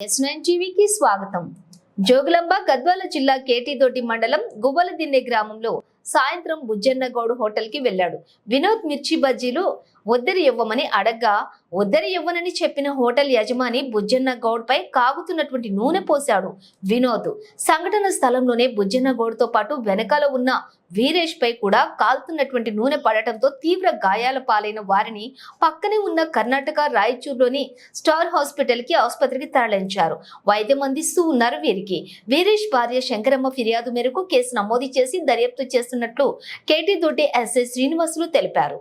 Yes టీవీకి స్వాగతం. జోగులంబ గద్వాల జిల్లా కేటీదోటి మండలం గువ్వలదిన్నె గ్రామంలో సాయంత్రం బుజ్జన్నగౌడ్ హోటల్కి వినోద్ మిర్చి బజ్జీలు ఒద్దరి ఇవ్వమని అడగ్గా ఒద్దరి ఇవ్వనని చెప్పిన హోటల్ యజమాని బుజ్జన్నగౌడ్ పై కాగుతున్నటువంటి నూనె పోశాడు వినోద్. సంఘటన స్థలంలోనే బుజ్జన్నగౌడ్తో పాటు వెనకాల ఉన్న వీరేష్ పై కూడా కాలుతున్నటువంటి నూనె పడటంతో తీవ్ర గాయాల పాలైన వారిని పక్కనే ఉన్న కర్ణాటక రాయచూర్లోని స్టార్ హాస్పిటల్కి ఆసుపత్రికి తరలించారు. వైద్యం అందిస్తూ ఉన్నారు వీరికి వీరేష్ భార్య శంకరమ్మ ఫిర్యాదు మేరకు కేసు నమోదు చేసి దర్యాప్తు చేస్తున్నట్లు కేటీ దొడ్డి ఎస్ఐ శ్రీనివాసులు తెలిపారు.